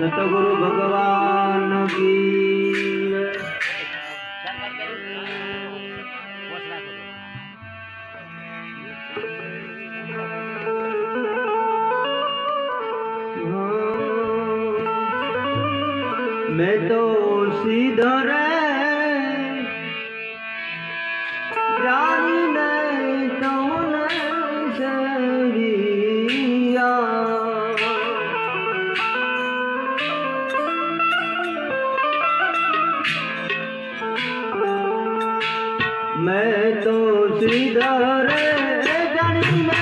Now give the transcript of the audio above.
सतगुरु भगवान की मैं तो सीधा रे जानी नहीं मैं तो सीधा रे जानी मैं।